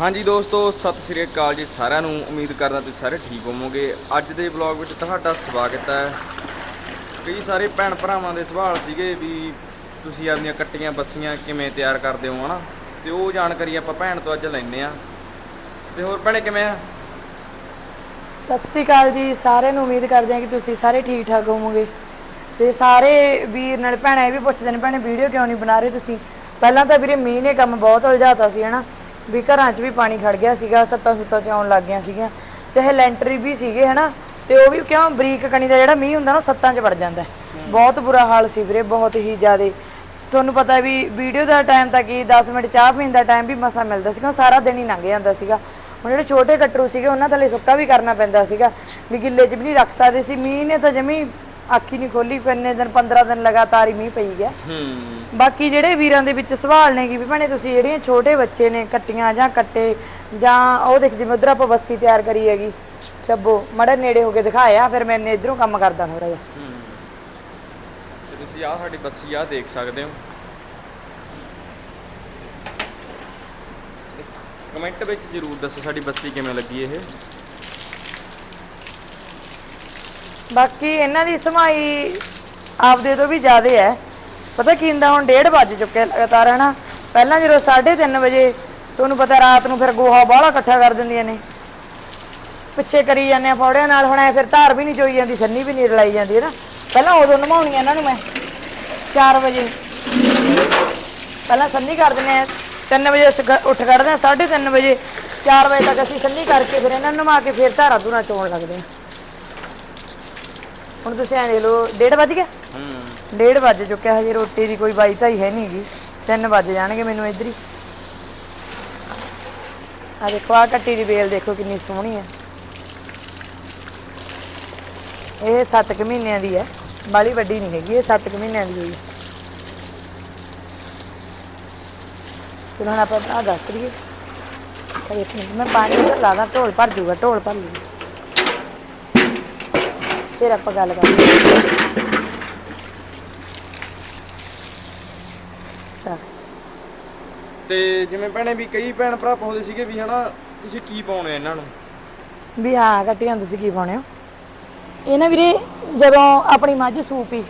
ਹਾਂਜੀ ਦੋਸਤੋ, ਸਤਿ ਸ੍ਰੀ ਅਕਾਲ ਜੀ ਸਾਰਿਆਂ ਨੂੰ। ਉਮੀਦ ਕਰਦਾ ਤੁਸੀਂ ਸਾਰੇ ਠੀਕ ਹੋਵੋਗੇ। ਅੱਜ ਦੇ ਵਲੌਗ ਵਿੱਚ ਤੁਹਾਡਾ ਸਵਾਗਤ ਹੈ। ਕਈ ਸਾਰੇ ਭੈਣ ਭਰਾਵਾਂ ਦੇ ਸਵਾਲ ਸੀਗੇ ਵੀ ਤੁਸੀਂ ਆਪਣੀਆਂ ਕੱਟੀਆਂ ਬੱਸੀਆਂ ਕਿਵੇਂ ਤਿਆਰ ਕਰਦੇ ਹੋ, ਹਨਾ? ਤੇ ਉਹ ਜਾਣਕਾਰੀ ਆਪਾਂ ਭੈਣ ਤੋਂ ਅੱਜ ਲੈਣੇ ਆ ਤੇ ਹੋਰ ਭੈਣੇ ਕਿਵੇਂ ਆ? ਸਤਿ ਸ੍ਰੀ ਅਕਾਲ ਜੀ ਸਾਰਿਆਂ ਨੂੰ। ਉਮੀਦ ਕਰਦੇ ਹਾਂ ਕਿ ਤੁਸੀਂ ਸਾਰੇ ਠੀਕ ਠਾਕ ਹੋਵੋਗੇ। ਤੇ ਸਾਰੇ ਵੀਰ ਨਾਲ ਭੈਣਾਂ ਇਹ ਵੀ ਪੁੱਛਦੇ ਨੇ, ਭੈਣੇ, ਵੀਡੀਓ ਕਿਉਂ ਨਹੀਂ ਬਣਾ ਰਹੇ ਤੁਸੀਂ? ਪਹਿਲਾਂ ਤਾਂ ਵੀਰੇ ਮੀਂਹ ਨੇ ਕੰਮ ਬਹੁਤ ਉਲਝਾਤਾ ਸੀ, ਹਨਾ? ਵੀ ਘਰਾਂ 'ਚ ਵੀ ਪਾਣੀ ਖੜ ਗਿਆ ਸੀਗਾ ਸੱਤਾਂ ਸੁੱਤਾਂ 'ਚ ਆਉਣ ਲੱਗ ਗਿਆ ਸੀਗਾ ਚਾਹੇ ਲੈਂਟਰ ਵੀ ਸੀਗੇ ਹਨਾ? ਤੇ ਉਹ ਵੀ ਕਿਉਂ ਬਰੀਕ ਕਣੀ ਦਾ ਜਿਹੜਾ ਮੀਂਹ ਹੁੰਦਾ ਨਾ ਸੱਤਾਂ 'ਚ ਵੜ ਜਾਂਦਾ। ਬਹੁਤ ਬੁਰਾ ਹਾਲ ਸੀ ਵੀਰੇ ਬਹੁਤ ਹੀ ਜ਼ਿਆਦੇ। ਤੁਹਾਨੂੰ ਪਤਾ ਵੀ ਵੀਡੀਓ ਦਾ ਟਾਈਮ ਤਾਂ ਕੀ 10 ਮਿੰਟ ਚਾਹ ਪੀਣ ਦਾ ਟਾਈਮ ਵੀ ਮਸਾ ਮਿਲਦਾ ਸੀਗਾ ਸਾਰਾ ਦਿਨ ਹੀ ਲੰਘ ਜਾਂਦਾ ਸੀਗਾ। ਹੁਣ ਜਿਹੜੇ ਛੋਟੇ ਕਟਰੂ ਸੀਗੇ ਉਹਨਾਂ ਥੱਲੇ ਸੁੱਕਾ ਵੀ ਕਰਨਾ ਪੈਂਦਾ ਸੀਗਾ ਵੀ ਗਿੱਲੇ 'ਚ ਵੀ ਨਹੀਂ ਰੱਖ ਸਕਦੇ ਸੀ। ਮੀਂਹ ਨੇ ਤਾਂ ਜਮੀ ਅੱਖੀ ਨਹੀਂ ਖੋਲੀ ਕਿੰਨੇ ਦਿਨ 15 ਦਿਨ ਲਗਾਤਾਰ ਹੀ ਮੀਂਹ ਪਈ ਗਿਆ। ਹੂੰ। ਬਾਕੀ ਜਿਹੜੇ ਵੀਰਾਂ ਦੇ ਵਿੱਚ ਸਵਾਲ ਨੇ ਕਿ ਵੀ ਭੈਣੇ ਤੁਸੀਂ ਜਿਹੜੀਆਂ ਛੋਟੇ ਬੱਚੇ ਨੇ ਕੱਟੀਆਂ ਜਾਂ ਕੱਟੇ ਜਾਂ ਉਹ ਦੇਖ ਜਿਵੇਂ ਉਧਰ ਆਪਾਂ ਬੱਸੀ ਤਿਆਰ ਕਰੀ ਹੈਗੀ ਛੱਬੋ ਮੜਾ ਨੇੜੇ ਹੋ ਕੇ ਦਿਖਾਇਆ ਫਿਰ ਮੈਨੇ ਇਧਰੋਂ ਕੰਮ ਕਰਦਾ ਥੋੜਾ ਜਿਹਾ। ਤੇ ਤੁਸੀਂ ਆਹ ਸਾਡੀ ਬੱਸੀ ਆ ਦੇਖ ਸਕਦੇ ਹੋ। ਕਮੈਂਟ ਵਿੱਚ ਜਰੂਰ ਦੱਸੋ ਸਾਡੀ ਬੱਸੀ ਕਿਵੇਂ ਲੱਗੀ ਇਹ। ਬਾਕੀ ਇਹਨਾਂ ਦੀ ਸਮਾਈ ਆਪਦੇ ਤੋਂ ਵੀ ਜ਼ਿਆਦਾ ਹੈ। ਪਤਾ ਕੀ ਹੁੰਦਾ, ਹੁਣ 1:30 ਵੱਜ ਚੁੱਕੇ ਲਗਾਤਾਰ, ਹਨਾ? ਪਹਿਲਾਂ ਜਦੋਂ 3:30 ਵਜੇ ਤੁਹਾਨੂੰ ਪਤਾ ਰਾਤ ਨੂੰ ਫਿਰ ਗੋਹਾ ਬਾਹਲਾ ਇਕੱਠਾ ਕਰ ਦਿੰਦੀਆਂ ਨੇ। ਪਿੱਛੇ ਕਰੀ ਜਾਂਦੇ ਆ ਫੌੜਿਆਂ ਨਾਲ, ਹੁਣ ਐ ਫਿਰ ਧਾਰ ਵੀ ਨਹੀਂ ਚੋਈ ਜਾਂਦੀ, ਸੰਨੀ ਵੀ ਨਹੀਂ ਰਲਾਈ ਜਾਂਦੀ ਹੈ ਨਾ ਪਹਿਲਾਂ ਉਦੋਂ ਨਮਾਉਣੀਆਂ ਇਹਨਾਂ ਨੂੰ ਮੈਂ 4 ਵਜੇ। ਪਹਿਲਾਂ ਸੰਨੀ ਕਰ ਦਿੰਦੇ ਆ 3 ਵਜੇ ਉੱਠ ਖ- ਉੱਠ ਖੜਦੇ ਆ 3:30 ਵਜੇ 4 ਵਜੇ ਤੱਕ ਅਸੀਂ ਸੰਨੀ ਕਰਕੇ ਫਿਰ ਇਹਨਾਂ ਨੂੰ ਨਮਾ ਕੇ ਫਿਰ ਧਾਰਾ ਧੂਰਾ ਚੋਣ ਲੱਗਦੇ ਆ। ਹੁਣ ਤੁਸੀਂ ਐਂ ਦੇਖ ਲਓ 1:30 ਵੱਜ ਗਿਆ? ਹੂੰ। ਡੇਢ ਵੱਜ ਚੁੱਕਿਆ ਹਜੇ ਰੋਟੀ ਦੀ ਕੋਈ ਬਾਈ ਧਾਈ ਹੈ ਨਹੀਂਗੀ 3 ਵੱਜ ਜਾਣਗੇ ਮੈਨੂੰ ਇੱਧਰ ਹੀ। ਆ ਦੇਖੋ ਆ ਕੱਟੀ ਦੀ ਬੇਲ ਦੇਖੋ ਕਿੰਨੀ ਸੋਹਣੀ ਹੈ। ਇਹ 7 ਕੁ ਮਹੀਨਿਆਂ ਦੀ ਹੈ। ਬਾਲੀ ਵੱਡੀ ਨਹੀਂ ਹੈਗੀ ਇਹ 7 ਕੁ ਮਹੀਨਿਆਂ ਦੀ ਹੋਈ ਚਲੋ ਹੁਣ ਆਪਾਂ ਆ ਦੱਸ ਰਹੀਏ ਮੈਂ ਪਾਣੀ ਲਾ ਦਾਂ ਢੋਲ ਭਰ ਜੂਗਾ ਢੋਲ ਭਰ ਲੂਗਾ ਫਿਰ ਆਪਾਂ ਗੱਲ ਕਰਾਂਗੇ ਤੇ ਜਿਵੇਂ ਭੈਣੇ ਵੀ ਕਈ ਭੈਣ ਭਰਾ ਪਾਉਂਦੇ ਸੀਗੇ ਵੀ ਹਨਾ ਤੁਸੀਂ ਕੀ ਪਾਉਣੇ ਇਹਨਾਂ ਨੂੰ? ਵੀ ਹਾਂ ਕੱਟੀਆਂ ਤੁਸੀਂ ਕੀ ਪਾਉਣੇ ਹੋ ਇਹ ਨਾ ਵੀਰੇ ਜਦੋਂ ਆਪਣੀ ਮੱਝ ਸੂਪੀ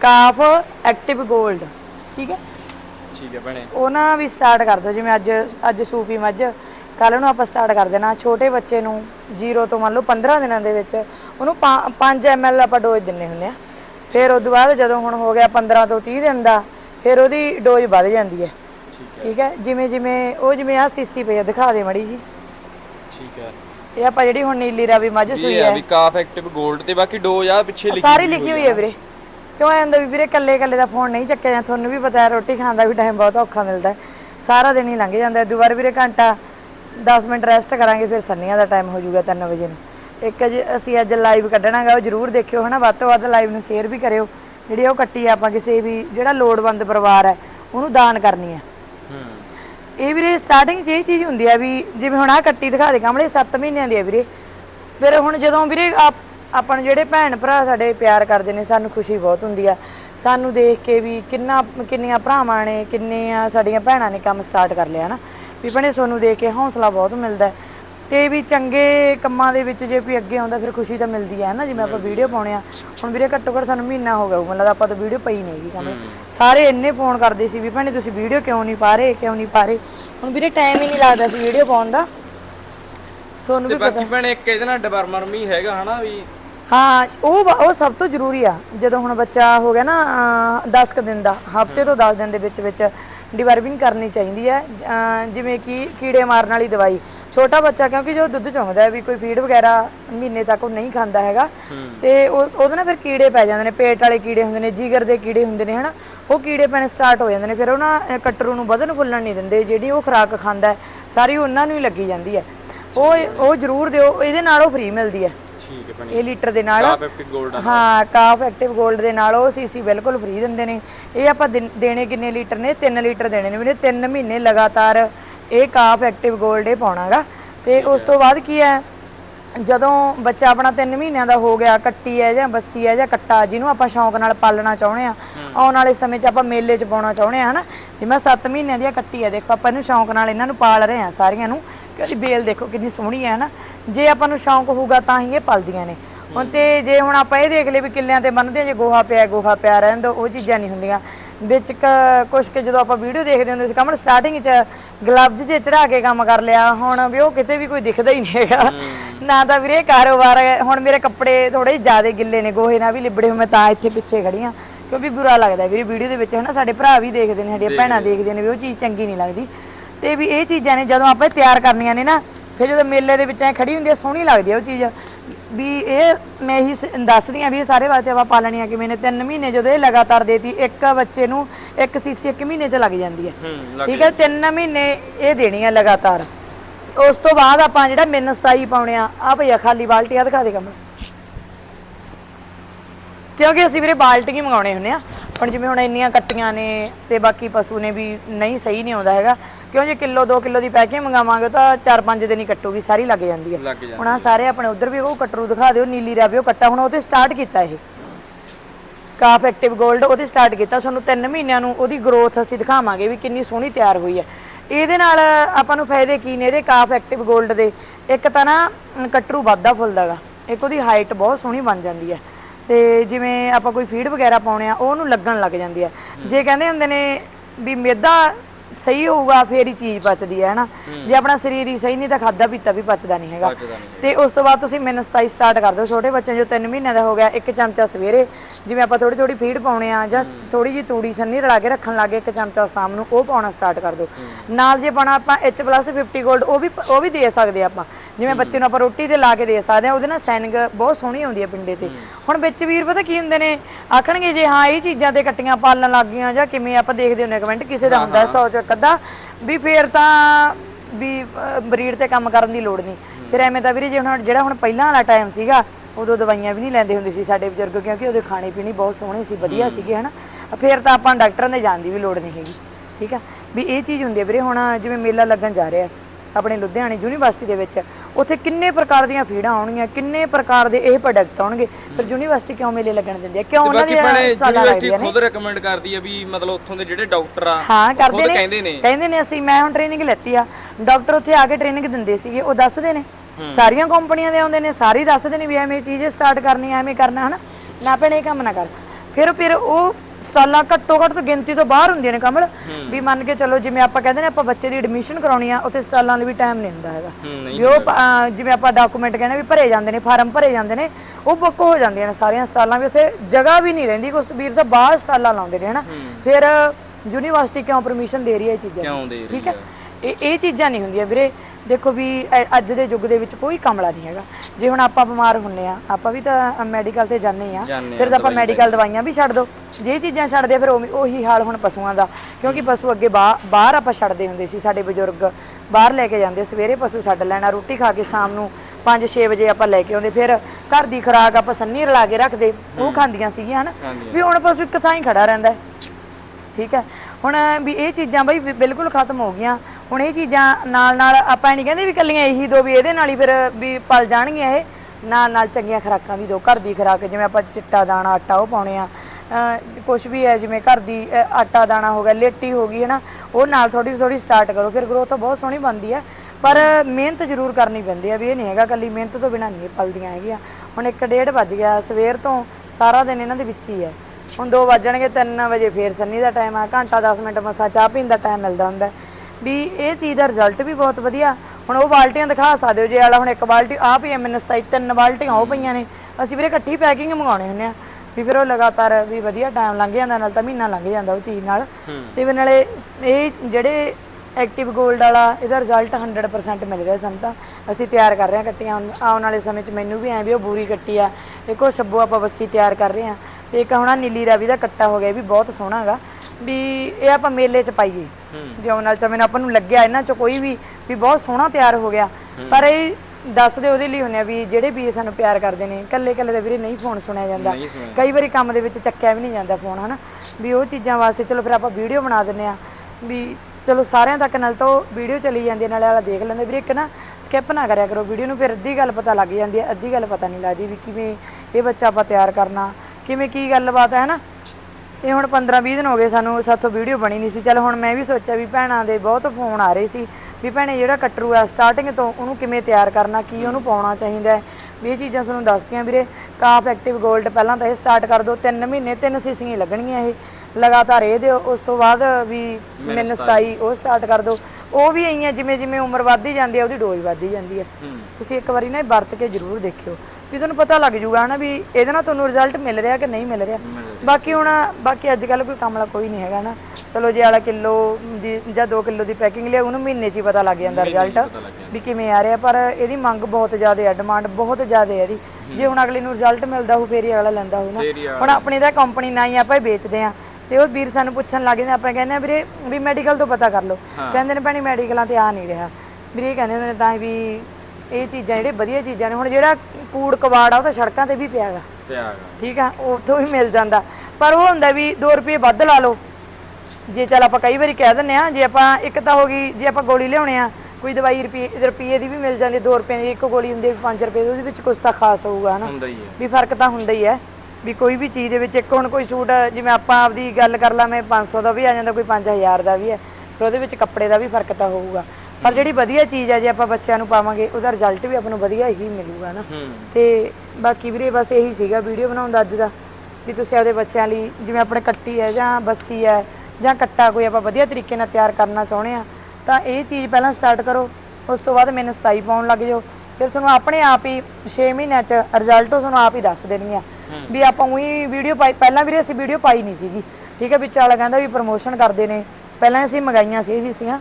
ਕਾਫ ਐਕਟਿਵ 골ਡ ਠੀਕ ਹੈ? ਠੀਕ ਹੈ ਭੈਣੇ। ਉਹ ਨਾ ਵੀ ਸਟਾਰਟ ਕਰ ਦਿਓ ਜਿਵੇਂ ਅੱਜ ਅੱਜ ਸੂਪੀ ਮੱਝ। ਕੱਲ ਨੂੰ ਆਪਾਂ ਸਟਾਰਟ ਕਰ ਦੇਣਾ ਛੋਟੇ ਬੱਚੇ ਨੂੰ 0 ਤੋਂ ਮੰਨ ਲਓ 15 ਦਿਨਾਂ ਦੇ ਵਿੱਚ ਉਹਨੂੰ 5 ml ਆਪਾਂ ਡੋਜ਼ ਦਿੰਨੇ ਹੁੰਦੇ ਆ। ਫਿਰ ਉਸ ਤੋਂ ਬਾਅਦ ਜਦੋਂ ਹੁਣ ਹੋ ਗਿਆ 15 ਤੋਂ 30 ਦਿਨ ਦਾ ਫਿਰ ਉਹਦੀ ਡੋਜ਼ ਵੱਧ ਜਾਂਦੀ ਹੈ। ਠੀਕ ਹੈ। ਜਿਵੇਂ ਜਿਵੇਂ ਉਹ ਜਿਵੇਂ ਆ ਸੀਸੀ ਪਈ ਆ ਦਿਖਾ ਦੇ ਮੜੀ ਜੀ ਠੀਕ ਹੈ। ਇਹ ਆਪਾਂ ਜਿਹੜੀ ਹੁਣ ਨੀਲੀ ਰਾਵੀ ਮੱਝ ਸੂਈ ਇਹ ਹੈ। ਆ ਵੀ ਕਾਫ ਐਕਟਿਵ 골ਡ ਤੇ ਬਾਕੀ ਡੋਜ਼ ਆ ਪਿੱਛੇ ਲਿਖੀ ਸਾਰੀ ਲਿਖੀ ਹੋਈ ਹੈ ਵੀਰੇ। ਕਿਉਂ ਐਂ ਹੁੰਦਾ ਵੀ ਵੀਰੇ ਕੱਲੇ ਕੱਲੇ ਦਾ ਫੋਨ ਨਹੀਂ ਚੱਕਿਆ ਜਾਂਦਾ ਤੁਹਾਨੂੰ ਵੀ ਪਤਾ ਹੈ ਰੋਟੀ ਖਾਣ ਦਾ ਵੀ ਟਾਈਮ ਬਹੁਤ ਔਖਾ ਮਿਲਦਾ ਹੈ। ਸਾਰਾ ਦਿਨ ਹੀ ਲੰਘ ਜਾਂਦਾ ਦੁਬਾਰਾ ਵੀਰੇ ਘੰਟਾ 10 ਮਿੰਟ ਰੈਸਟ ਕਰਾਂਗੇ ਫਿਰ ਸੰਨੀਆਂ ਦਾ ਟਾਈਮ ਹੋ ਜਾਊਗਾ 3 ਵਜੇ ਨੂੰ। ਇੱਕ ਅਜ ਅਸੀਂ ਅੱਜ ਲਾਈਵ ਕੱਢਣਾਗਾ ਉਹ ਜਰੂਰ ਦੇਖਿਓ ਹਨਾ? ਵੱਧ ਤੋਂ ਵੱਧ ਲਾਈਵ ਨੂੰ ਸ਼ੇਅਰ ਵੀ ਕਰਿਓ। ਜਿਹੜੀ ਉਹ ਕੱਟੀ ਆ ਆਪਾਂ ਕਿਸੇ ਵੀ ਜਿਹੜਾ ਲੋੜਵੰਦ ਪਰਿਵਾਰ ਹੈ ਉਹਨੂੰ ਦਾਨ ਕਰਨੀ ਹੈ। ਇਹ ਵੀਰੇ ਸਟਾਰਟਿੰਗ 'ਚ ਇਹ ਚੀਜ਼ ਹੁੰਦੀ ਆ ਵੀ ਜਿਵੇਂ ਹੁਣ ਆ ਕੱਟੀ ਦਿਖਾ ਦੇ ਕਾਮਲੇ 7 ਮਹੀਨਿਆਂ ਦੀ ਆ ਵੀਰੇ। ਫਿਰ ਹੁਣ ਜਦੋਂ ਵੀਰੇ ਆਪ ਨੂੰ ਜਿਹੜੇ ਭੈਣ ਭਰਾ ਸਾਡੇ ਪਿਆਰ ਕਰਦੇ ਨੇ ਸਾਨੂੰ ਖੁਸ਼ੀ ਬਹੁਤ ਹੁੰਦੀ ਆ। ਸਾਨੂੰ ਦੇਖ ਕੇ ਵੀ ਕਿੰਨਾ ਕਿੰਨੀਆਂ ਭਰਾਵਾਂ ਨੇ ਕਿੰਨੀਆਂ ਸਾਡੀਆਂ ਭੈਣਾਂ ਨੇ ਕੰਮ ਸਟਾਰਟ ਕਰ ਲਿਆ ਨਾ ਵੀ ਭੈਣੇ ਤੁਹਾਨੂੰ ਦੇਖ ਕੇ ਹੌਸਲਾ ਬਹੁਤ ਮਿਲਦਾ। ਤੇ ਵੀ ਚੰਗੇ ਕੰਮਾਂ ਦੇ ਵਿੱਚ ਜੇ ਕੋਈ ਅੱਗੇ ਆਉਂਦਾ ਫਿਰ ਖੁਸ਼ੀ ਤਾਂ ਮਿਲਦੀ ਹੈ ਨਾ? ਜਿਵੇਂ ਆਪਾਂ ਵੀਡੀਓ ਪਾਉਣੇ ਆ। ਹੁਣ ਵੀਰੇ ਘੱਟੋ ਘੱਟ ਸਾਨੂੰ ਮਹੀਨਾ ਹੋ ਗਿਆ ਉਹ ਮਤਲਬ ਆਪਾਂ ਤਾਂ ਵੀਡੀਓ ਪਈ ਨਹੀਂ ਹੈਗੀ ਕਮੇ ਸਾਰੇ ਇੰਨੇ ਫੋਨ ਕਰਦੇ ਸੀ ਵੀ ਭੈਣੇ ਤੁਸੀਂ ਵੀਡੀਓ ਕਿਉਂ ਨਹੀਂ ਪਾ ਰਹੇ ਕਿਉਂ ਨਹੀਂ ਪਾ ਰਹੇ? ਹੁਣ ਵੀਰੇ ਟਾਈਮ ਹੀ ਨਹੀਂ ਲੱਗਦਾ ਸੀ ਵੀਡੀਓ ਪਾਉਣ ਦਾ। ਸੋਨੂੰ ਵੀ ਬਾਕੀ ਭੈਣੇ ਇੱਕ ਇਹਦੇ ਨਾਲ ਡਬਰਮਰ ਵੀ ਹੈਗਾ ਹਨਾ ਵੀ? ਹਾਂ ਉਹ ਉਹ ਸਭ ਤੋਂ ਜ਼ਰੂਰੀ ਆ। ਜਦੋਂ ਹੁਣ ਬੱਚਾ ਹੋ ਗਿਆ ਨਾ 10 ਕ ਦਿਨ ਦਾ ਹਫ਼ਤੇ ਤੋਂ 10 ਦਿਨ ਦੇ ਵਿੱਚ ਵਿੱਚ ਡਿਵਰਬਿੰਗ ਕਰਨੀ ਚਾਹੀਦੀ ਹੈ ਜਿਵੇਂ ਕਿ ਕੀੜੇ ਮਾਰਨ ਵਾਲੀ ਦਵਾਈ। ਛੋਟਾ ਬੱਚਾ ਕਿਉਂਕਿ ਜੋ ਦੁੱਧ ਚੁੰਗਦਾ ਹੈ ਵੀ ਕੋਈ ਫੀਡ ਵਗੈਰਾ ਮਹੀਨੇ ਤੱਕ ਉਹ ਨਹੀਂ ਖਾਂਦਾ ਹੈਗਾ ਤੇ ਉਹ- ਉਹਦੇ ਨਾਲ ਫਿਰ ਕੀੜੇ ਪੈ ਜਾਂਦੇ ਨੇ ਪੇਟ ਵਾਲੇ ਕੀੜੇ ਹੁੰਦੇ ਨੇ ਜਿਗਰ ਦੇ ਕੀੜੇ ਹੁੰਦੇ ਨੇ ਹਨਾ? ਉਹ ਕੀੜੇ ਪੈਣੇ ਸਟਾਰਟ ਹੋ ਜਾਂਦੇ ਨੇ ਫਿਰ ਉਹ ਨਾ ਕਟਰੂ ਨੂੰ ਵਧਣ ਫੁੱਲਣ ਨਹੀਂ ਦਿੰਦੇ ਜਿਹੜੀ ਉਹ ਖੁਰਾਕ ਖਾਂਦਾ ਸਾਰੀ ਉਹਨਾਂ ਨੂੰ ਹੀ ਲੱਗੀ ਜਾਂਦੀ ਹੈ। ਉਹ ਉਹ ਜ਼ਰੂਰ ਦਿਓ ਇਹਦੇ ਨਾਲ ਉਹ ਫ੍ਰੀ ਮਿਲਦੀ ਹੈ। ਇਹ ਲੀਟਰ ਦੇ ਨਾਲ। ਹਾਂ ਕਾਫ ਐਕਟਿਵ 골ਡ ਦੇ ਨਾਲ ਉਹ ਸੀਸੀ ਬਿਲਕੁਲ ਫ੍ਰੀ ਦਿੰਦੇ ਨੇ। ਇਹ ਆਪਾਂ ਦੇਣੇ ਕਿੰਨੇ ਲੀਟਰ ਨੇ? 3 ਲੀਟਰ ਦੇਣੇ ਨੇ ਵੀਰੇ। 3 ਮਹੀਨੇ ਲਗਾਤਾਰ ਇਹ ਕਾਫ ਐਕਟਿਵ 골ਡ ਇਹ ਪਾਉਣਾਗਾ। ਤੇ ਉਸ ਤੋਂ ਬਾਅਦ ਕੀ ਹੈ? ਜਦੋਂ ਬੱਚਾ ਆਪਣਾ 3 ਮਹੀਨਿਆਂ ਦਾ ਹੋ ਗਿਆ ਕੱਟੀ ਹੈ ਜਾਂ ਬੱਸੀ ਹੈ ਜਾਂ ਕੱਟਾ ਜਿਹਨੂੰ ਆਪਾਂ ਸ਼ੌਂਕ ਨਾਲ ਪਾਲਣਾ ਚਾਹੁੰਦੇ ਆ ਆਉਣ ਵਾਲੇ ਸਮੇਂ 'ਚ ਆਪਾਂ ਮੇਲੇ 'ਚ ਪਾਉਣਾ ਚਾਹੁੰਦੇ ਆ ਹਨਾ? ਜਿਵੇਂ 7 ਮਹੀਨਿਆਂ ਦੀਆਂ ਕੱਟੀ ਹੈ ਦੇਖੋ ਆਪਾਂ ਇਹਨੂੰ ਸ਼ੌਂਕ ਨਾਲ ਇਹਨਾਂ ਨੂੰ ਪਾਲ ਰਹੇ ਆ ਸਾਰੀਆਂ ਨੂੰ। ਕਿ ਉਹਦੀ ਬੇਲ ਦੇਖੋ ਕਿੰਨੀ ਸੋਹਣੀ ਹੈ ਹਨਾ। ਜੇ ਆਪਾਂ ਨੂੰ ਸ਼ੌਂਕ ਹੋਊਗਾ ਤਾਂ ਹੀ ਇਹ ਪਲਦੀਆਂ ਨੇ। ਹੁਣ ਤੇ ਜੇ ਹੁਣ ਆਪਾਂ ਇਹ ਦੇਖ ਲਏ ਵੀ ਕਿੱਲਿਆਂ ਤੇ ਬੰਨਦੇ ਆ ਜੇ ਗੋਹਾ ਪਿਆ ਗੋਹਾ ਪਿਆ ਰਹਿਣ ਦੋ ਉਹ ਚੀਜ਼ਾਂ ਨਹੀਂ ਹੁੰਦੀਆਂ। ਵਿੱਚ ਕੁਛ ਕਿ ਜਦੋਂ ਆਪਾਂ ਵੀਡੀਓ ਦੇਖਦੇ ਹੁੰਦੇ ਸੀ ਕਮਲ ਸਟਾਰਟਿੰਗ 'ਚ ਗਲਵਜ਼ ਜੇ ਚੜਾ ਕੇ ਕੰਮ ਕਰ ਲਿਆ ਹੁਣ ਵੀ ਉਹ ਕਿਤੇ ਵੀ ਕੋਈ ਦਿਖਦਾ ਹੀ ਨਹੀਂ ਹੈਗਾ। ਨਾ ਤਾਂ ਵੀਰੇ ਕਾਰੋਬਾਰ ਹੈ। ਹੁਣ ਮੇਰੇ ਕੱਪੜੇ ਥੋੜੇ ਜ਼ਿਆਦਾ ਗਿੱਲੇ ਨੇ ਗੋਹੇ ਨਾਲ ਵੀ ਲਿਬੜੇ ਹੋਏ ਮੈਂ ਤਾਂ ਇੱਥੇ ਪਿੱਛੇ ਖੜੀ ਆ ਕਿਉਂਕਿ ਬੁਰਾ ਲੱਗਦਾ ਵੀਰੇ ਵੀਡੀਓ ਦੇ ਵਿੱਚ ਹਨਾ ਸਾਡੇ ਭਰਾ ਵੀ ਦੇਖਦੇ ਨੇ ਸਾਡੀਆਂ ਭੈਣਾਂ ਦੇਖਦੀਆਂ ਨੇ ਵੀ ਉਹ ਚੀਜ਼ ਚੰਗੀ ਨਹੀਂ ਲੱਗਦੀ। ਤੇ ਵੀ ਇਹ ਚੀਜ਼ਾਂ ਨੇ ਜਦੋਂ ਆਪਾਂ ਤਿਆਰ ਕਰਨੀਆਂ ਨੇ ਨਾ ਫਿਰ ਜਦੋਂ ਮੇਲੇ ਦੇ ਵਿੱਚ ਐ ਖੜੀ ਹੁੰਦੀ ਆ ਸੋਹਣੀ ਲੱਗਦੀ ਆ ਉਹ ਚੀਜ਼। ਵੀ ਇਹ ਮੈਂ ਸ- ਦੱਸਦੀ ਆ ਵੀ ਇਹ ਸਾਰੇ ਵਾਸਤੇ ਆਪਾਂ ਪਾਲਣੀਆਂ ਕਿਵੇਂ ਨੇ। 3 ਮਹੀਨੇ ਜਦੋਂ ਇਹ ਲਗਾਤਾਰ ਦੇਤੀ ਇੱਕ ਬੱਚੇ ਨੂੰ ਇੱਕ ਸੀਸੀ ਇੱਕ ਮਹੀਨੇ ਚ ਲੱਗ ਜਾਂਦੀ ਹੈ ਹੂੰ ਠੀਕ ਹੈ 3 ਮਹੀਨੇ ਇਹ ਦੇਣੀ ਆ ਲਗਾਤਾਰ। ਉਸ ਤੋਂ ਬਾਅਦ ਆਪਾਂ ਜਿਹੜਾ ਮਿੰਨ 27 ਪਾਉਣੇ ਆ ਆ ਭਈਆ ਖਾਲੀ ਬਾਲਟੀ ਆ ਦਿਖਾ ਦੇ ਕੰਮ ਕਿਉਂਕਿ ਅਸੀਂ ਵੀਰੇ ਬਾਲਟੀ ਹੀ ਮੰਗਾਉਣੇ ਹੁੰਨੇ ਆ। ਹੁਣ ਜਿਵੇਂ ਹੁਣ ਇੰਨੀਆਂ ਕੱਟੀਆਂ ਨੇ ਤੇ ਬਾਕੀ ਪਸ਼ੂ ਨੇ ਵੀ ਨਹੀਂ ਸਹੀ ਨਹੀਂ ਆਉਂਦਾ ਹੈਗਾ। ਕਿਉਂ ਜੇ ਕਿਲੋ 2 ਕਿਲੋ ਦੀ ਪੈਕਿੰਗ ਮੰਗਾਵਾਂਗੇ ਤਾਂ 4-5 ਦਿਨ ਹੀ ਕੱਟੂਗੀ ਸਾਰੀ ਲੱਗ ਜਾਂਦੀ ਹੈ। ਲੱਗ ਜਾਂਦੀ ਹੁਣ ਆ ਸਾਰੇ ਆਪਣੇ ਉਧਰ ਵੀ ਉਹ ਕਟਰੂ ਦਿਖਾ ਦਿਓ ਨੀਲੀ ਰਾਵੀ ਉਹ ਕੱਟਾ। ਹੁਣ ਉਹ ਤੇ ਸਟਾਰਟ ਕੀਤਾ ਇਹ। ਕਾਫ ਐਕਟਿਵ 골ਡ ਉਹਦੇ ਸਟਾਰਟ ਕੀਤਾ। ਤੁਹਾਨੂੰ 3 ਮਹੀਨਿਆਂ ਨੂੰ ਉਹਦੀ ਗਰੋਥ ਅਸੀਂ ਦਿਖਾਵਾਂਗੇ ਵੀ ਕਿੰਨੀ ਸੋਹਣੀ ਤਿਆਰ ਹੋਈ ਹੈ। ਇਹਦੇ ਨਾਲ ਆਪਾਂ ਨੂੰ ਫਾਇਦੇ ਕੀ ਨੇ? ਇਹਦੇ ਕਾਫ ਐਕਟਿਵ 골ਡ ਦੇ। ਇੱਕ ਤਾਂ ਨਾ ਕਟਰੂ ਵੱਧਦਾ ਫੁੱਲਦਾਗਾ ਇੱਕ ਉਹਦੀ ਹਾਈਟ ਬਹੁਤ ਸੋਹਣੀ ਬਣ ਜਾਂਦੀ ਹੈ। ਤੇ ਜਿਵੇਂ ਆਪਾਂ ਕੋਈ ਫੀਡ ਵਗੈਰਾ ਪਾਉਣੇ ਆ ਉਹ ਉਹਨੂੰ ਲੱਗਣ ਲੱਗ ਜਾਂਦੀ ਹੈ। ਜੇ ਕਹਿੰਦੇ ਹੁੰਦੇ ਨੇ ਵੀ ਮੇਦਾ ਸਹੀ ਹੋਊਗਾ ਫੇਰ ਹੀ ਚੀਜ਼ ਪਚਦੀ ਹੈ ਹਨਾ? ਜੇ ਆਪਣਾ ਸਰੀਰ ਹੀ ਸਹੀ ਨਹੀਂ ਤਾਂ ਖਾਦਾ ਪੀਤਾ ਵੀ ਪਚਦਾ ਨਹੀਂ ਹੈਗਾ। ਪਚਦਾ ਨਹੀਂ ਤੇ ਉਸ ਤੋਂ ਬਾਅਦ ਤੁਸੀਂ ਮਿੰਨ 27 ਸਟਾਰਟ ਕਰ ਦਿਓ ਛੋਟੇ ਬੱਚੇ ਜੋ 3 ਮਹੀਨਿਆਂ ਦਾ ਹੋ ਗਿਆ ਇੱਕ ਚਮਚਾ ਸਵੇਰੇ। ਜਿਵੇਂ ਆਪਾਂ ਥੋੜੀ ਥੋੜੀ ਫੀਡ ਪਾਉਣੇ ਆ ਜਾਂ ਥੋੜੀ ਜੀ ਤੂੜੀ ਛੰਨੀ ਰਲਾ ਕੇ ਰੱਖਣ ਲੱਗੇ ਇੱਕ ਚਮਚਾ ਸ਼ਾਮ ਨੂੰ ਉਹ ਪਾਉਣਾ ਸਟਾਰਟ ਕਰ ਦਿਓ। ਨਾਲ ਜੇ ਪਾਣਾ ਆਪਾਂ H+50 골ਡ ਉਹ ਵੀ ਉਹ ਵੀ ਦੇ ਸਕਦੇ ਆਪਾਂ। ਜਿਵੇਂ ਬੱਚੇ ਨੂੰ ਆਪਾਂ ਰੋਟੀ ਤੇ ਲਾ ਕੇ ਦੇ ਸਕਦੇ ਆ ਉਹਦੇ ਨਾਲ ਸੈਨਿੰਗ ਬਹੁਤ ਸੋਹਣੀ ਆਉਂਦੀ ਹੈ ਪਿੰਡੇ ਤੇ। ਹੁਣ ਵਿੱਚ ਵੀਰ ਪਤਾ ਕੀ ਹੁੰਦੇ ਨੇ? ਆਖਣਗੇ ਜੇ ਹਾਂ ਇਹ ਚੀਜ਼ਾਂ ਤੇ ਕੱਟੀਆਂ ਪਾਲਣ ਲੱਗ ਗਈਆਂ ਜਾਂ ਕਿਵੇਂ ਆਪਾਂ ਦੇਖਦੇ ਹੁੰਨੇ ਕਮੈਂਟ ਕਿਸੇ ਦਾ ਹੁੰਦਾ 100 ਚ ਇੱਕ ਅੱਧਾ ਵੀ ਫੇਰ ਤਾਂ ਵੀ ਬਰੀਡ ਤੇ ਕੰਮ ਕਰਨ ਦੀ ਲੋੜ ਨਹੀਂ। ਫਿਰ ਐਵੇਂ ਤਾਂ ਵੀਰੇ ਜੇ ਹੁਣ ਜਿਹੜਾ ਹੁਣ ਪਹਿਲਾਂ ਵਾਲਾ ਟਾਈਮ ਸੀਗਾ ਉਦੋਂ ਦਵਾਈਆਂ ਵੀ ਨਹੀਂ ਲੈਂਦੇ ਹੁੰਦੇ ਸੀ ਸਾਡੇ ਬਜ਼ੁਰਗ ਕਿਉਂਕਿ ਉਹਦੇ ਖਾਣੇ ਪੀਣੀ ਬਹੁਤ ਸੋਹਣੇ ਸੀ ਵਧੀਆ ਸੀਗੇ ਹਨਾ। ਫਿਰ ਤਾਂ ਆਪਾਂ ਡਾਕਟਰਾਂ ਦੇ ਜਾਣ ਦੀ ਵੀ ਲੋੜ ਨਹੀਂ ਹੈਗੀ ਠੀਕ ਆ। ਵੀ ਇਹ ਚੀਜ਼ ਹੁੰਦੀ ਹੈ ਵੀਰੇ ਹੁਣ ਜਿਵੇਂ ਮੇਲਾ ਲੱਗਣ ਜਾ ਰਿਹਾ ਆਪਣੇ ਲੁਧਿਆਣੇ ਯੂਨੀਵਰਸਿਟੀ ਦੇ ਵਿੱਚ। ਉੱਥੇ ਕਿੰਨੇ ਪ੍ਰਕਾਰ ਦੀਆਂ ਫੀਡਾਂ ਆਉਣਗੀਆਂ ਕਿੰਨੇ ਪ੍ਰਕਾਰ ਦੇ ਇਹ ਪ੍ਰੋਡਕਟ ਆਉਣਗੇ ਫਿਰ ਯੂਨੀਵਰਸਿਟੀ ਕਿਉਂ ਮੇਲੇ ਲੱਗਣ ਦਿੰਦੀ ਹੈ? ਕਿਉਂ ਉਹਨਾਂ ਦੀ ਯੂਨੀਵਰਸਿਟੀ ਖੁਦ ਰეკਮੈਂਡ ਕਰਦੀ ਹੈ ਵੀ ਮਤਲਬ ਉੱਥੋਂ ਦੇ ਜਿਹੜੇ ਡਾਕਟਰ ਆ ਹਾਂ ਕਰਦੇ ਨੇ। ਕਹਿੰਦੇ ਨੇ। ਅਸੀਂ ਮੈਂ ਹੁਣ ਟ੍ਰੇਨਿੰਗ ਲੈਤੀ ਆ। ਡਾਕਟਰ ਉੱਥੇ ਆ ਕੇ ਟ੍ਰੇਨਿੰਗ ਦਿੰਦੇ ਸੀਗੇ ਉਹ ਦੱਸਦੇ ਨੇ। ਸਾਰੀਆਂ ਕੰਪਨੀਆਂ ਦੇ ਆਉਂਦੇ ਨੇ ਸਾਰੇ ਦੱਸਦੇ ਨੇ ਵੀ ਐਵੇਂ ਚੀਜ਼ ਸਟਾਰਟ ਕਰਨੀ ਐਵੇਂ ਕਰਨਾ ਹਨਾ? ਨਾ ਭੈਣੇ ਕੰਮ ਨਾ ਕਰ। ਫਿਰ ਫਿਰ ਉਹ ਸਟਾਲਾਂ ਘੱਟੋ ਘੱਟ ਤੋਂ ਗਿਣਤੀ ਤੋਂ ਬਾਹਰ ਹੁੰਦੀਆਂ ਨੇ ਕਮਲ। ਵੀ ਮੰਨ ਕੇ ਚੱਲੋ ਜਿਵੇਂ ਆਪਾਂ ਕਹਿੰਦੇ ਨੇ ਆਪਾਂ ਬੱਚੇ ਦੀ ਐਡਮਿਸ਼ਨ ਕਰਾਉਣੀ ਆ ਉੱਥੇ ਸਟਾਲਾਂ ਲਈ ਵੀ ਟਾਈਮ ਨਹੀਂ ਹੁੰਦਾ ਹੈਗਾ। ਵੀ ਉਹ ਅਹ, ਜਿਵੇਂ ਆਪਾਂ ਡਾਕੂਮੈਂਟ ਕਹਿੰਦੇ ਵੀ ਭਰੇ ਜਾਂਦੇ ਨੇ ਫਾਰਮ ਭਰੇ ਜਾਂਦੇ ਨੇ ਉਹ ਬੁੱਕ ਹੋ ਜਾਂਦੀਆਂ ਨੇ ਸਾਰੀਆਂ ਸਟਾਲਾਂ ਵੀ ਉੱਥੇ ਜਗ੍ਹਾ ਵੀ ਨਹੀਂ ਰਹਿੰਦੀ। ਕੁਛ ਵੀਰ ਤਾਂ ਬਾਹਰ ਸਟਾਲਾਂ ਲਾਉਂਦੇ ਨੇ ਹਨਾ? ਫਿਰ ਯੂਨੀਵਰਸਿਟੀ ਕਿਉਂ ਪਰਮਿਸ਼ਨ ਦੇ ਰਹੀ ਹੈ ਇਹ ਚੀਜ਼ਾਂ ਦੀ? ਕਿਉਂ ਦੇ ਰਹੀ ਠੀਕ ਹੈ? ਇਹ ਇਹ ਚੀਜ਼ਾਂ ਨਹੀਂ ਹੁੰਦੀਆਂ ਵੀਰੇ। ਦੇਖੋ ਵੀ ਅ- ਅੱਜ ਦੇ ਯੁੱਗ ਦੇ ਵਿੱਚ ਕੋਈ ਕਮਲਾ ਨਹੀਂ ਹੈਗਾ। ਜੇ ਹੁਣ ਆਪਾਂ ਬਿਮਾਰ ਹੁੰਨੇ ਆ ਆਪਾਂ ਵੀ ਤਾਂ ਮੈਡੀਕਲ ਤੇ ਜਾਂਦੇ ਆ। ਜਾਂਦੇ ਫਿਰ ਤਾਂ ਆਪਾਂ ਮੈਡੀਕਲ ਦਵਾਈਆਂ ਵੀ ਛੱਡ ਦੋ। ਜੇ ਚੀਜ਼ਾਂ ਛੱਡਦੇ ਆ, ਫਿਰ ਉਵੇਂ- ਉਹੀ ਹਾਲ ਹੁਣ ਪਸ਼ੂਆਂ ਦਾ। ਕਿਉਂਕਿ ਪਸ਼ੂ ਅੱਗੇ ਬਾ- ਬਾਹਰ ਆਪਾਂ ਛੱਡਦੇ ਹੁੰਦੇ ਸੀ ਸਾਡੇ ਬਜ਼ੁਰਗ। ਬਾਹਰ ਲੈ ਕੇ ਜਾਂਦੇ ਸਵੇਰੇ ਪਸ਼ੂ ਛੱਡ ਲੈਣਾ ਰੋਟੀ ਖਾ ਕੇ ਸ਼ਾਮ ਨੂੰ 5-6 ਵਜੇ ਆਪਾਂ ਲੈ ਕੇ ਆਉਂਦੇ। ਫਿਰ ਘਰ ਦੀ ਖੁਰਾਕ ਆਪਾਂ ਸੰਨੀ ਰਲਾ ਕੇ ਰੱਖਦੇ। ਉਹ ਖਾਂਦੀਆਂ ਸੀਗੀਆਂ ਹਨਾ? ਵੀ ਹੁਣ ਪਸ਼ੂ ਇੱਕ ਥਾਂ ਹੀ ਖੜਾ ਰਹਿੰਦਾ। ਹੈ ਠੀਕ ਹੈ? ਹੁਣ ਵੀ ਇਹ ਚੀਜ਼ਾਂ ਬਈ ਬਿ- ਬਿਲਕੁਲ ਖਤਮ ਹੋ ਗਈਆਂ। ਹੁਣ ਇਹ ਚੀਜ਼ਾਂ ਨਾਲ ਨਾਲ ਆਪਾਂ ਇਹ ਨਹੀਂ ਕਹਿੰਦੇ ਵੀ ਕੱਲੀਆਂ ਇਹੀ ਦੋ ਵੀ ਇਹਦੇ ਨਾਲ ਹੀ ਫਿਰ ਵੀ ਪਲ ਜਾਣਗੀਆਂ ਇਹ। ਨਾਲ ਨਾਲ ਚੰਗੀਆਂ ਖੁਰਾਕਾਂ ਵੀ ਦੋ, ਘਰ ਦੀ ਖੁਰਾਕ, ਜਿਵੇਂ ਆਪਾਂ ਚਿੱਟਾ ਦਾਣਾ, ਆਟਾ ਉਹ ਪਾਉਣੇ ਆ। ਕੁਝ ਵੀ ਹੈ, ਜਿਵੇਂ ਘਰ ਦੀ ਆਟਾ ਦਾਣਾ ਹੋ ਗਿਆ, ਲੇਟੀ ਹੋ ਗਈ ਹੈ ਨਾ ਉਹ ਨਾਲ ਥੋੜੀ ਥੋੜੀ ਸਟਾਰਟ ਕਰੋ, ਫਿਰ ਗਰੋਥ ਬਹੁਤ ਸੋਹਣੀ ਬਣਦੀ ਹੈ ਪਰ ਮਿਹਨਤ ਜ਼ਰੂਰ ਕਰਨੀ ਪੈਂਦੀ ਹੈ ਵੀ ਇਹ ਨਹੀਂ ਹੈਗਾ ਕੱਲੀ ਮਿਹਨਤ ਤੋਂ ਬਿਨਾਂ ਨਹੀਂ ਪਲਦੀਆਂ ਹੈਗੀਆਂ। ਹੁਣ 1:30 ਵੱਜ ਗਿਆ, ਸਵੇਰ ਤੋਂ ਸਾਰਾ ਦਿਨ ਇਹਨਾਂ ਦੇ ਵਿੱਚ ਹੀ ਹੈ। ਹੁਣ 2 ਵੱਜਣਗੇ 3 ਵਜੇ ਫੇਰ ਸੰਨੀ ਦਾ ਟਾਈਮ ਆ, ਘੰਟਾ 10 ਮਿੰਟ ਮਸਾ ਚਾਹ ਪੀਣ ਦਾ ਟਾਈਮ ਮਿਲਦਾ ਹੁੰਦਾ। ਵੀ ਇਹ ਚੀਜ਼ ਦਾ ਰਿਜ਼ਲਟ ਵੀ ਬਹੁਤ ਵਧੀਆ। ਹੁਣ ਉਹ ਬਾਲਟੀਆਂ ਦਿਖਾ ਸਕਦੇ ਹੋ ਜੇ ਵਾਲਾ ਹੁਣ ਇੱਕ ਬਾਲਟੀ ਆ ਪਈ ਐਮ 27 ਤਿੰਨ ਬਾਲਟੀਆਂ ਉਹ ਪਈਆਂ ਨੇ। ਅਸੀਂ ਵੀਰੇ ਇਕੱਠੀ ਪੈਕਿੰਗ ਮੰਗਾਉਣੇ ਹੁੰਦੇ ਆ। ਵੀ ਫਿਰ ਉਹ ਲਗਾਤਾਰ ਵੀ ਵਧੀਆ ਟਾਈਮ ਲੰਘ ਜਾਂਦਾ ਨਾਲ ਤਾਂ ਮਹੀਨਾ ਲੰਘ ਜਾਂਦਾ ਉਹ ਚੀਜ਼ ਨਾਲ। ਤੇ ਫਿਰ ਨਾਲੇ ਇਹ ਜਿਹੜੇ ਐਕਟਿਵ 골ਡ ਵਾਲਾ ਇਹਦਾ ਰਿਜ਼ਲਟ 100% ਮਿਲ ਰਿਹਾ ਸਾਨੂੰ ਤਾਂ। ਅਸੀਂ ਤਿਆਰ ਕਰ ਰਹੇ ਹਾਂ ਕੱਟੀਆਂ। ਆਉਣ- ਵਾਲੇ ਸਮੇਂ 'ਚ ਮੈਨੂੰ ਵੀ ਐ ਵੀ ਉਹ ਬੂਰੀ ਕੱਟੀ ਆ। ਦੇਖੋ ਸੱਬੂ ਆਪਾਂ ਬੱਸੀ ਤਿਆਰ ਕਰ ਰਹੇ ਹਾਂ। ਤੇ ਇੱਕ ਹੁਣ ਨੀਲੀ ਰਾਵੀ ਦਾ ਕੱਟਾ ਹੋ ਗਿਆ ਵੀ ਬਹੁਤ ਸੋਹਣਾ ਹੈਗਾ। ਵੀ ਇਹ ਆਪਾਂ ਮੇਲੇ 'ਚ ਪਾਈਏ। ਜੇ ਆਉਣ ਵਾਲੇ ਸਮੇਂ ਨੂੰ ਆਪਾਂ ਨੂੰ ਲੱਗਿਆ ਇਹਨਾਂ 'ਚ ਕੋਈ ਵੀ ਵੀ ਬਹੁਤ ਸੋਹਣਾ ਤਿਆਰ ਹੋ ਗਿਆ। ਪਰ ਇਹ ਦੱਸਦੇ ਉਹਦੇ ਲਈ ਹੁੰਨੇ ਆ ਵੀ ਜਿਹੜੇ ਵੀਰ ਸਾਨੂੰ ਪਿਆਰ ਕਰਦੇ ਨੇ ਕੱਲੇ ਕੱਲੇ ਦਾ ਵੀਰੇ ਨਹੀਂ ਫੋਨ ਸੁਣਿਆ ਜਾਂਦਾ। ਕਈ ਵਾਰੀ ਕੰਮ ਦੇ ਵਿੱਚ ਚੱਕਿਆ ਵੀ ਨਹੀਂ ਜਾਂਦਾ ਫੋਨ ਹਨਾ? ਵੀ ਉਹ ਚੀਜ਼ਾਂ ਵਾਸਤੇ ਚਲੋ ਫਿਰ ਆਪਾਂ ਵੀਡੀਓ ਬਣਾ ਦਿੰਨੇ ਆ। ਵੀ ਚਲੋ ਸਾਰਿਆਂ ਤੱਕ ਨਾਲ ਤਾਂ ਵੀਡੀਓ ਚਲੀ ਜਾਂਦੀ ਨਾਲੇ ਵਾਲਾ ਦੇਖ ਲੈਂਦੇ। ਵੀਰੇ ਇੱਕ ਨਾ ਸਕਿਪ ਨਾ ਕਰਿਆ ਕਰੋ ਵੀਡੀਓ ਨੂੰ ਫਿਰ ਅੱਧੀ ਗੱਲ ਪਤਾ ਲੱਗ ਜਾਂਦੀ ਹੈ ਅੱਧੀ ਗੱਲ ਪਤਾ ਨਹੀਂ ਲੱਗਦੀ ਵੀ ਕਿਵੇਂ ਇਹ ਬੱਚਾ ਆਪਾਂ ਤਿਆਰ ਕਰਨਾ ਕਿਵੇਂ ਕੀ ਗੱਲਬਾਤ ਹੈ ਨਾ ਇਹ ਹੁਣ 15 20 ਦਿਨ ਹੋ ਗਏ ਸਾਨੂੰ ਸਾਥੋਂ ਵੀਡੀਓ ਬਣੀ ਨਹੀਂ ਸੀ। ਚਲ ਹੁਣ ਮੈਂ ਵੀ ਸੋਚਿਆ ਵੀ ਭੈਣਾਂ ਦੇ ਬਹੁਤ ਫੋਨ ਆ ਰਹੇ ਸੀ ਵੀ ਭੈਣੇ ਜਿਹੜਾ ਕਟਰੂ ਆ ਸਟਾਰਟਿੰਗ ਤੋਂ ਉਹਨੂੰ ਕਿਵੇਂ ਤਿਆਰ ਕਰਨਾ ਕੀ ਉਹਨੂੰ ਪਾਉਣਾ ਚਾਹੀਦਾ ਵੀ ਇਹ ਚੀਜ਼ਾਂ ਤੁਹਾਨੂੰ ਦੱਸਤੀਆਂ ਵੀਰੇ ਕਾਫ ਐਕਟਿਵ 골ਡ ਪਹਿਲਾਂ ਤਾਂ ਇਹ ਸਟਾਰਟ ਕਰ ਦਿਓ 3 ਮਹੀਨੇ 3 ਸੀਸੀਆਂ ਹੀ ਲੱਗਣਗੀਆਂ ਇਹ। ਲਗਾਤਾਰ ਇਹ ਦਿਓ ਉਸ ਤੋਂ ਬਾਅਦ ਵੀ ਮਿੰਨ 27 ਉਹ ਸਟਾਰਟ ਕਰ ਦਿਓ। ਉਹ ਵੀ ਆਈਆਂ ਜਿਵੇਂ ਜਿਵੇਂ ਉਮਰ ਵੱਧਦੀ ਜਾਂਦੀ ਹੈ ਉਹਦੀ ਡੋਜ਼ ਵੱਧਦੀ ਜਾਂਦੀ ਹੈ। ਤੁਸੀਂ ਇੱਕ ਵਾਰੀ ਨਾ ਇਹ ਵਰਤ ਕੇ ਜ਼ਰੂਰ ਦੇਖਿਓ। ਵੀ ਤੁਹਾਨੂੰ ਪਤਾ ਲੱਗ ਜੂਗਾ ਹਨਾ ਵੀ ਇਹਦੇ ਨਾਲ ਤੁਹਾਨੂੰ ਰਿਜ਼ਲਟ ਮਿਲ ਰਿਹਾ ਕਿ ਨਹੀਂ ਮਿਲ ਰਿਹਾ। ਬਾਕੀ ਹੁਣ ਬਾਕੀ ਅੱਜ ਕੱਲ ਕੋਈ ਕੰਮ ਵਾਲਾ ਕੋਈ ਨਹੀਂ ਹੈਗਾ ਨਾ। ਚਲੋ ਜੇ ਵਾਲਾ ਕਿਲੋ ਦੀ ਜਾਂ 2 ਕਿਲੋ ਦੀ ਪੈਕਿੰਗ ਲਿਆ ਉਹਨੂੰ ਮਹੀਨੇ 'ਚ ਹੀ ਪਤਾ ਲੱਗ ਜਾਂਦਾ ਰਿਜ਼ਲਟ ਵੀ ਕਿਵੇਂ ਆ ਰਿਹਾ। ਪਰ ਇਹਦੀ ਮੰਗ ਬਹੁਤ ਜ਼ਿਆਦਾ ਹੈ ਡਿਮਾਂਡ ਬਹੁਤ ਜ਼ਿਆਦਾ ਹੈ ਇਹਦੀ। ਜੇ। ਹੁਣ ਅਗਲੇ ਨੂੰ ਰਿਜ਼ਲਟ ਮਿਲਦਾ ਹੋ ਫੇਰ ਹੀ ਅਗਲਾ ਲੈਂਦਾ ਹੋ ਨਾ ਹੁਣ ਆਪਣੀ ਤਾਂ ਕੰਪਨੀ ਨਾ ਹੀ ਆਪਾਂ ਵੇਚਦੇ ਆ ਤੇ ਉਹ ਵੀਰ ਸਾਨੂੰ ਪੁੱਛਣ ਲੱਗ ਜਾਂਦੇ ਆਪਾਂ ਕਹਿੰਦੇ ਆ ਵੀਰੇ ਵੀ ਮੈਡੀਕਲ ਤੋਂ ਪਤਾ ਕਰ ਲਓ। ਕਹਿੰਦੇ ਨੇ ਭੈਣੀ ਮੈਡੀਕਲਾਂ ਤੇ ਆ ਨਹੀਂ ਰਿਹਾ। ਵੀਰੇ ਕਹਿੰਦੇ ਨੇ ਤਾਂ ਵੀ ਇਹ ਚੀਜ਼ਾਂ ਜਿਹੜੇ ਵਧੀਆ ਚੀਜ਼ਾਂ ਨੇ ਹੁਣ ਜਿਹੜਾ ਕੂੜ ਕਵਾੜ ਆ ਉਹ ਤਾਂ ਸੜਕਾਂ ਤੇ ਵੀ ਪਿਆ ਗਾ। ਤੇ ਆ ਗਿਆ ਠੀਕ ਆ ਉੱਥੋਂ ਵੀ ਮਿਲ ਜਾਂਦਾ। ਪਰ ਉਹ ਹੁੰਦਾ ਵੀ 2 ਰੁਪਏ ਵੱਧ ਲਾ ਲਓ। ਜੇ ਚੱਲ ਆਪਾਂ ਕਈ ਵਾਰੀ ਕਹਿ ਦਿੰਨੇ ਆ ਜੇ ਆਪਾਂ ਇੱਕ ਤਾਂ ਹੋ ਗਈ ਜੇ ਆਪਾਂ ਗੋਲੀ ਲਿਆਉਣੇ ਆ ਕੋਈ ਦਵਾਈ ਰੁਪਏ ਰੁਪਏ ਦੀ ਵੀ ਮਿਲ ਜਾਂਦੀ 2 ਰੁਪਏ ਦੀ ਇੱਕ ਗੋਲੀ ਹੁੰਦੀ ਹੈ 5 ਰੁਪਏ ਦੀ ਉਹਦੇ ਵਿੱਚ ਕੁਝ ਤਾਂ ਖਾਸ ਹੋਊਗਾ ਹਨਾ? ਹੁੰਦਾ ਹੀ ਹੈ। ਵੀ ਫ਼ਰਕ ਤਾਂ ਹੁੰਦਾ ਹੀ ਹੈ ਵੀ ਕੋਈ ਵੀ ਚੀਜ਼ ਦੇ ਵਿੱਚ ਇੱਕ ਹੁਣ ਕੋਈ ਸੂਟ ਜਿਵੇਂ ਆਪਾਂ ਆਪਦੀ ਗੱਲ ਕਰ ਲਾਂ ਮੈਂ 500 ਦਾ ਵੀ ਆ ਜਾਂਦਾ ਕੋਈ 5000 ਦਾ ਵੀ ਹੈ ਫਿਰ ਉਹਦੇ ਵਿੱਚ ਕੱਪੜੇ ਦਾ ਵੀ ਫ਼ਰਕ ਤਾਂ ਹੋਊਗਾ। ਪਰ ਜਿਹੜੀ ਵਧੀਆ ਚੀਜ਼ ਹੈ ਜੇ ਆਪਾਂ ਬੱਚਿਆਂ ਨੂੰ ਪਾਵਾਂਗੇ ਉਹਦਾ ਰਿਜ਼ਲਟ ਵੀ ਆਪਾਂ ਨੂੰ ਵਧੀਆ ਹੀ ਮਿਲੂਗਾ ਨਾ। ਤੇ ਬਾਕੀ ਵੀਰੇ ਬਸ ਇਹੀ ਸੀਗਾ ਵੀਡੀਓ ਬਣਾਉਣ ਦਾ ਅੱਜ ਦਾ ਵੀ ਤੁਸੀਂ ਆਪਦੇ ਬੱਚਿਆਂ ਲਈ ਜਿਵੇਂ ਆਪਣੇ ਕੱਟੀ ਹੈ ਜਾਂ ਬੱਸੀ ਹੈ ਜਾਂ ਕੱਟਾ ਕੋਈ ਆਪਾਂ ਵਧੀਆ ਤਰੀਕੇ ਨਾਲ ਤਿਆਰ ਕਰਨਾ ਚਾਹੁੰਦੇ ਆ ਤਾਂ ਇਹ ਚੀਜ਼ ਪਹਿਲਾਂ ਸਟਾਰਟ ਕਰੋ ਉਸ ਤੋਂ ਬਾਅਦ ਮੈਨੂੰ 27 ਪਾਉਣ ਲੱਗ ਜਾਓ। ਫਿਰ ਤੁਹਾਨੂੰ ਆਪਣੇ ਆਪ ਹੀ 6 ਮਹੀਨਿਆਂ ਚ ਰਿਜ਼ਲਟ ਤੁਹਾਨੂੰ ਆਪ ਹੀ ਦੱਸ ਦੇਣਗੇ ਵੀ ਆਪਾਂ ਉਹੀ ਵੀਡੀਓ ਪਾਈ ਪਹਿਲਾਂ ਵੀਰੇ ਅਸੀਂ ਵੀਡੀਓ ਪਾਈ ਨਹੀਂ ਸੀਗੀ। ਠੀਕ ਹੈ ਵਿੱਚ ਵਾਲਾ ਕਹਿੰਦਾ ਵੀ ਪ੍ਰਮੋਸ਼ਨ ਕਰਦੇ ਨੇ। ਪਹਿਲਾਂ ਅਸੀਂ ਮੰਗਾਈਆਂ ਸੀ ਇਹ ਸੀਸੀਆਂ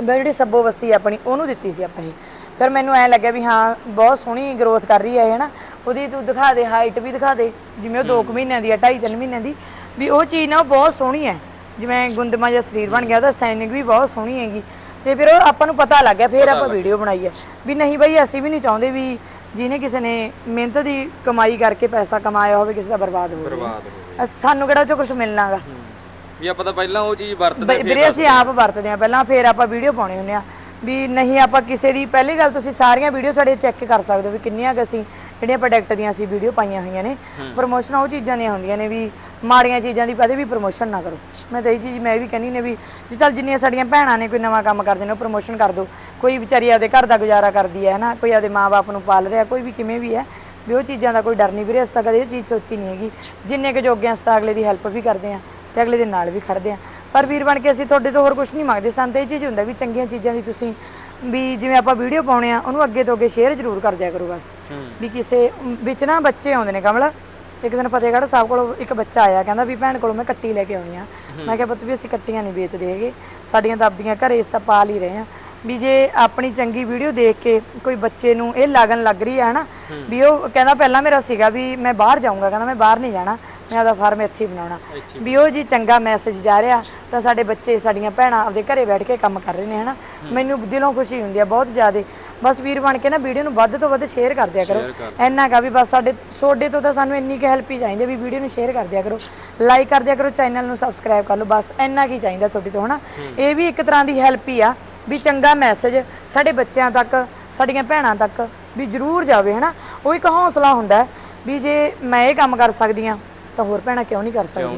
ਵੀ ਜਿਹੜੀ ਸੱਬੋ ਵੱਸੀ ਆਪਣੀ ਉਹਨੂੰ ਦਿੱਤੀ ਸੀ ਆਪਾਂ ਇਹ। ਫਿਰ ਮੈਨੂੰ ਐ ਲੱਗਿਆ ਵੀ ਹਾਂ ਬਹੁਤ ਸੋਹਣੀ ਗਰੋਥ ਕਰ ਰਹੀ ਹੈ ਇਹ ਨਾ ਉਹਦੀ ਤੂੰ ਦਿਖਾ ਦੇ ਹਾਈਟ ਵੀ ਦਿਖਾ ਦੇ ਜਿਵੇਂ ਉਹ 2 ਮਹੀਨਿਆਂ ਦੀ ਹੈ 2.5 3 ਮਹੀਨਿਆਂ ਦੀ ਵੀ ਉਹ ਚੀਜ਼ ਨਾ ਉਹ ਬਹੁਤ ਸੋਹਣੀ ਹੈ। ਜਿਵੇਂ ਗੁੰਦਮਾ ਜਿਹਾ ਸਰੀਰ ਬਣ ਗਿਆ ਉਹਦਾ ਸਾਈਨਿੰਗ ਵੀ ਬਹੁਤ ਸੋਹਣੀ ਹੈਗੀ। ਤੇ ਫਿਰ ਉਹ ਆਪਾਂ ਨੂੰ ਪਤਾ ਲੱਗ ਗਿਆ ਫਿਰ ਆਪਾਂ ਵੀਡੀਓ ਬਣਾਈ ਹੈ। ਵੀ ਨਹੀਂ ਬਈ ਅਸੀਂ ਵੀ ਨਹੀਂ ਚਾਹੁੰਦੇ ਵੀ ਜਿਹਨੇ ਕਿਸੇ ਨੇ ਮਿਹਨਤ ਦੀ ਕਮਾਈ ਕਰਕੇ ਪੈਸਾ ਕਮਾਇਆ ਹੋਵੇ ਕਿਸੇ ਦਾ ਬਰਬਾਦ ਹੋਵੇ ਸਾਨੂੰ ਕਿਹੜਾ ਉਹ ਚੋਂ ਕੁਝ ਮਿਲਣਾਗਾ? ਵੀ ਆਪਾਂ ਤਾਂ ਪਹਿਲਾਂ ਉਹ ਚੀਜ਼ ਵਰਤਦੇ ਬਈ ਵੀਰੇ ਅਸੀਂ ਆਪ ਵਰਤਦੇ ਆ। ਪਹਿਲਾਂ ਫੇਰ ਆਪਾਂ ਵੀਡੀਓ ਪਾਉਣੇ ਹੁੰਦੇ ਆ। ਵੀ ਨਹੀਂ ਆਪਾਂ ਕਿਸੇ ਦੀ ਪਹਿਲੀ ਗੱਲ ਤੁਸੀਂ ਸਾਰੀਆਂ ਵੀਡੀਓ ਸਾਡੇ ਚੈੱਕ ਕਰ ਸਕਦੇ ਹੋ ਵੀ ਕਿੰਨੀਆਂ ਕੁ ਅਸੀਂ ਜਿਹੜੀਆਂ ਪ੍ਰੋਡਕਟ ਦੀਆਂ ਅਸੀਂ ਵੀਡੀਓ ਪਾਈਆਂ ਹੋਈਆਂ ਨੇ। ਪ੍ਰੋਮੋਸ਼ਨ ਉਹ ਚੀਜ਼ਾਂ ਦੀਆਂ ਹੁੰਦੀਆਂ ਨੇ ਵੀ ਮਾੜੀਆਂ ਚੀਜ਼ਾਂ ਦੀ ਕਦੇ ਵੀ ਪ੍ਰੋਮੋਸ਼ਨ ਨਾ ਕਰੋ। ਮੈਂ ਤਾਂ ਇਹ ਚੀਜ਼ ਮੈਂ ਵੀ ਕਹਿੰਦੀ ਨੇ ਵੀ ਜੇ ਚੱਲ ਜਿੰਨੀਆਂ ਸਾਡੀਆਂ ਭੈਣਾਂ ਨੇ ਕੋਈ ਨਵਾਂ ਕੰਮ ਕਰਦੇ ਨੇ ਉਹ ਪ੍ਰੋਮੋਸ਼ਨ ਕਰ ਦਿਓ ਕੋਈ ਵਿਚਾਰੀ ਆਪਦੇ ਘਰ ਦਾ ਗੁਜ਼ਾਰਾ ਕਰਦੀ ਹੈ ਨਾ ਕੋਈ ਆਪਦੇ ਮਾਪੇ ਨੂੰ ਪਾਲ ਰਿਹਾ ਕੋਈ ਵੀ ਕਿਵੇਂ ਵੀ ਹੈ ਵੀ ਉਹ ਚੀਜ਼ਾਂ ਦਾ ਕੋਈ ਡਰ ਨਹੀਂ ਵੀਰੇ। ਅਸੀਂ ਤਾਂ ਕਦੇ ਇਹ ਚੀਜ਼ ਸੋਚੀ ਨਹੀਂ ਹੈਗੀ। ਜਿੰਨੇ ਕੁ ਜੋਗੇ ਹਾਂ ਅਸੀਂ ਤਾਂ ਅਗਲੇ ਦੀ ਹੈਲਪ ਵੀ ਕਰਦੇ ਆ ਤੇ ਅਗਲੇ ਦੇ ਨਾਲ ਵੀ ਖੜਦੇ ਆ ਪਰ ਵੀਰ ਬਣ ਕੇ ਅਸੀਂ ਤੁਹਾਡੇ ਤੋਂ ਹੋਰ ਕੁਝ ਨਹੀਂ ਮੰਗਦੇ। ਸਾਨੂੰ ਤਾਂ ਇਹ ਚੀਜ਼ ਹੁੰਦਾ ਵੀ ਚੰਗੀਆਂ ਚੀਜ਼ਾਂ ਦੀ ਤੁਸੀਂ ਵੀ ਜਿਵੇਂ ਆਪਾਂ ਵੀਡੀਓ ਪਾਉਣੇ ਆ ਉਹਨੂੰ ਅੱਗੇ ਤੋਂ ਅੱਗੇ ਸ਼ੇਅਰ ਜ਼ਰੂਰ ਕਰ ਦਿਆ ਕਰੋ ਬਸ। ਵੀ ਕਿਸੇ ਵਿੱਚ ਨਾ ਬੱਚੇ ਆਉਂਦੇ ਨੇ ਕਮਲ। ਇੱਕ ਦਿਨ ਫਤਿਹਗੜ੍ਹ ਸਾਹਿਬ ਕੋਲ ਇੱਕ ਬੱਚਾ ਆਇਆ ਕਹਿੰਦਾ ਵੀ ਭੈਣ ਕੋਲੋਂ ਮੈਂ ਕੱਟੀ ਲੈ ਕੇ ਆਉਣੀ ਆ। ਮੈਂ ਕਿਹਾ ਪੁੱਤ ਵੀ ਅਸੀਂ ਕੱਟੀਆਂ ਨਹੀਂ ਵੇਚਦੇ ਹੈਗੇ। ਸਾਡੀਆਂ ਦਬਦੀਆਂ ਘਰੇ ਇਸ ਤਾਂ ਪਾਲ ਹੀ ਰਹੇ ਆ। ਵੀ ਜੇ ਆਪਣੀ ਚੰਗੀ ਵੀਡੀਓ ਦੇਖ ਕੇ ਕੋਈ ਬੱਚੇ ਨੂੰ ਇਹ ਲੱਗਣ ਲੱਗ ਰਹੀ ਹੈ ਹਨਾ? ਵੀ ਉਹ ਕਹਿੰਦਾ ਪਹਿਲਾਂ ਮੇਰਾ ਸੀਗਾ ਵੀ ਮੈਂ ਬਾਹਰ ਜਾਊਂਗਾ ਕਹਿੰਦਾ ਮੈਂ ਬਾਹਰ ਨਹੀਂ ਜਾਣਾ ਮੈਂ ਆਪਦਾ ਫਾਰਮ ਇੱਥੇ ਹੀ ਬਣਾਉਣਾ। ਵੀ ਉਹ ਜੀ ਚੰਗਾ ਮੈਸੇਜ ਜਾ ਰਿਹਾ ਤਾਂ ਸਾਡੇ ਬੱਚੇ ਸਾਡੀਆਂ ਭੈਣਾਂ ਆਪਦੇ ਘਰੇ ਬੈਠ ਕੇ ਕੰਮ ਕਰ ਰਹੇ ਨੇ ਹਨਾ? ਮੈਨੂੰ ਦਿਲੋਂ ਖੁਸ਼ੀ ਹੁੰਦੀ ਆ ਬਹੁਤ ਜ਼ਿਆਦੇ। ਬਸ ਵੀਰ ਬਣ ਕੇ ਨਾ ਵੀਡੀਓ ਨੂੰ ਵੱਧ ਤੋਂ ਵੱਧ ਸ਼ੇਅਰ ਕਰ ਦਿਆ ਕਰੋ। ਇੰਨਾ ਕਾ ਵੀ ਬਸ ਸਾਡੇ ਤੁਹਾਡੇ ਤੋਂ ਤਾਂ ਸਾਨੂੰ ਇੰਨੀ ਕੁ ਹੈਲਪ ਹੀ ਚਾਹੀਦੀ ਵੀ ਵੀਡੀਓ ਨੂੰ ਸ਼ੇਅਰ ਕਰ ਦਿਆ ਕਰੋ। ਲਾਈਕ ਕਰ ਦਿਆ ਕਰੋ ਚੈਨਲ ਨੂੰ ਸਬਸਕ੍ਰਾਈਬ ਕਰ ਲਓ ਬਸ ਇੰਨਾ ਕੀ ਚਾਹੀਦਾ ਤੁਹਾਡੇ ਤੋਂ ਹਨਾ? ਇਹ ਵੀ ਇੱਕ ਤਰ੍ਹਾਂ ਦੀ ਹੈਲਪ ਹੀ ਆ। ਵੀ ਚੰਗਾ ਮੈਸੇਜ ਸਾਡੇ ਬੱਚਿਆਂ ਤੱਕ ਸਾਡੀਆਂ ਭੈਣਾਂ ਤੱਕ ਵੀ ਜ਼ਰੂਰ ਜਾਵੇ ਹਨਾ? ਉਹ ਇੱਕ ਹੌਸਲਾ ਹੁੰਦਾ ਵੀ ਜੇ ਮੈਂ ਇਹ ਕੰਮ ਕਰ ਸਕਦੀ ਆ ਤਾਂ ਹੋਰ ਭੈਣਾਂ ਕਿਉਂ ਨਹੀਂ ਕਰ ਸਕਦੀਆਂ?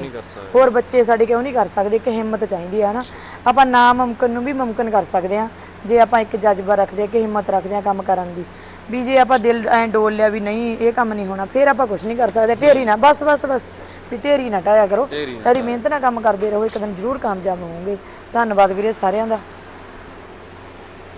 ਹੋਰ ਬੱਚੇ ਸਾਡੇ ਕਿਉਂ ਨਹੀਂ ਕਰ ਸਕਦੇ? ਕਿ ਹਿੰਮਤ ਚਾਹੀਦੀ ਹੈ ਨਾ ਆਪਾਂ ਨਾ ਮੁਮਕਨ ਨੂੰ ਵੀ ਮੁਮਕਨ ਕਰ ਸਕਦੇ ਆ ਜੇ ਆਪਾਂ ਇੱਕ ਜਜ਼ਬਾ ਰੱਖਦੇ ਆ ਕਿ ਹਿੰਮਤ ਰੱਖਦੇ ਆ ਕੰਮ ਕਰਨ ਦੀ। ਵੀ ਜੇ ਆਪਾਂ ਦਿਲ ਐ ਡੋਲ ਲਿਆ ਵੀ ਨਹੀਂ ਇਹ ਕੰਮ ਨਹੀਂ ਹੋਣਾ ਫਿਰ ਆਪਾਂ ਕੁਝ ਨਹੀਂ ਕਰ ਸਕਦੇ। ਢੇਰੀ ਨਾ ਬਸ ਬਸ ਬਸ ਵੀ ਢੇਰੀ ਨਾ ਟਾਇਆ ਕਰੋ। ਢੇਰੀ ਤੇਰੀ ਮਿਹਨਤ ਨਾਲ ਕੰਮ ਕਰਦੇ ਰਹੋ ਇੱਕ ਦਿਨ ਜ਼ਰੂਰ ਕਾਮਯਾਬ ਹੋਵੋਗੇ। ਧੰਨਵਾਦ ਵੀਰੇ ਸਾਰਿਆਂ ਦਾ।